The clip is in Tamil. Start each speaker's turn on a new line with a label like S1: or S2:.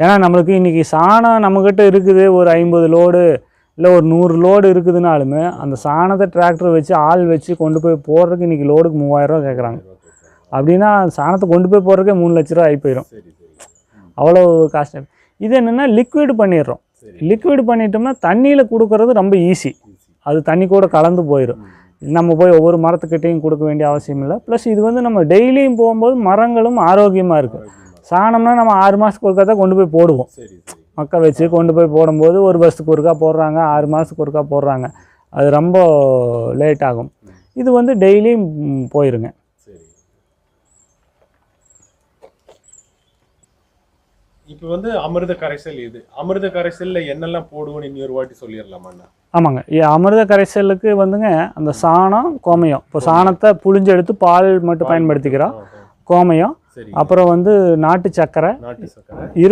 S1: ஏன்னா நம்மளுக்கு இன்றைக்கி சாணம் நம்மக்கிட்ட இருக்குது ஒரு ஐம்பது லோடு இல்லை ஒரு நூறு லோடு இருக்குதுனாலுமே அந்த சாணத்தை டிராக்டர் வச்சு ஆள் வச்சு கொண்டு போய் போடுறதுக்கு இன்றைக்கி லோடுக்கு மூவாயிரரூவா கேட்குறாங்க அப்படின்னா சாணத்தை கொண்டு போய் போடுறதுக்கே மூணு லட்ச ரூபா ஆகி போயிடும் அவ்வளோ காஸ்ட் இது என்னென்னா லிக்விட் பண்ணிடுறோம். லிக்விட் பண்ணிட்டோம்னா தண்ணியில் கொடுக்கறது ரொம்ப ஈஸி அது தண்ணி கூட கலந்து போயிடும் நம்ம போய் ஒவ்வொரு மரத்துக்கிட்டையும் கொடுக்க வேண்டிய அவசியம் இல்லை. ப்ளஸ் இது வந்து நம்ம டெய்லியும் போகும்போது மரங்களும் ஆரோக்கியமாக இருக்குது சாணம்னா நம்ம ஆறு மாதத்துக்கு ஒருக்கா தான் கொண்டு போய் போடுவோம்.
S2: சரி சரி.
S1: மக்க வச்சு கொண்டு போய் போடும்போது ஒரு வருஷத்துக்கு ஒருக்கா போடுறாங்க ஆறு மாதத்துக்கு ஒருக்கா போடுறாங்க. அது ரொம்ப லேட் ஆகும். இது வந்து டெய்லியும் போயிருங்க.
S2: சரி. இப்போ வந்து அமிர்த கரைசல் இது. அமிர்த கரைசல்ல என்னெல்லாம் போடுவோம்னு இன்னொரு வாட்டி சொல்லிடலாமாண்ணா
S1: ஆமாங்க. அமிர்த கரைசலுக்கு வந்துங்க அந்த சாணம் கோமயம். இப்போ சாணத்தை புழிஞ்சு எடுத்து பால் மட்டும். பயன்படுத்திக்கிறோம். கோமயம் அப்புறம் வந்து
S2: நாட்டு சக்கரை.
S1: இரு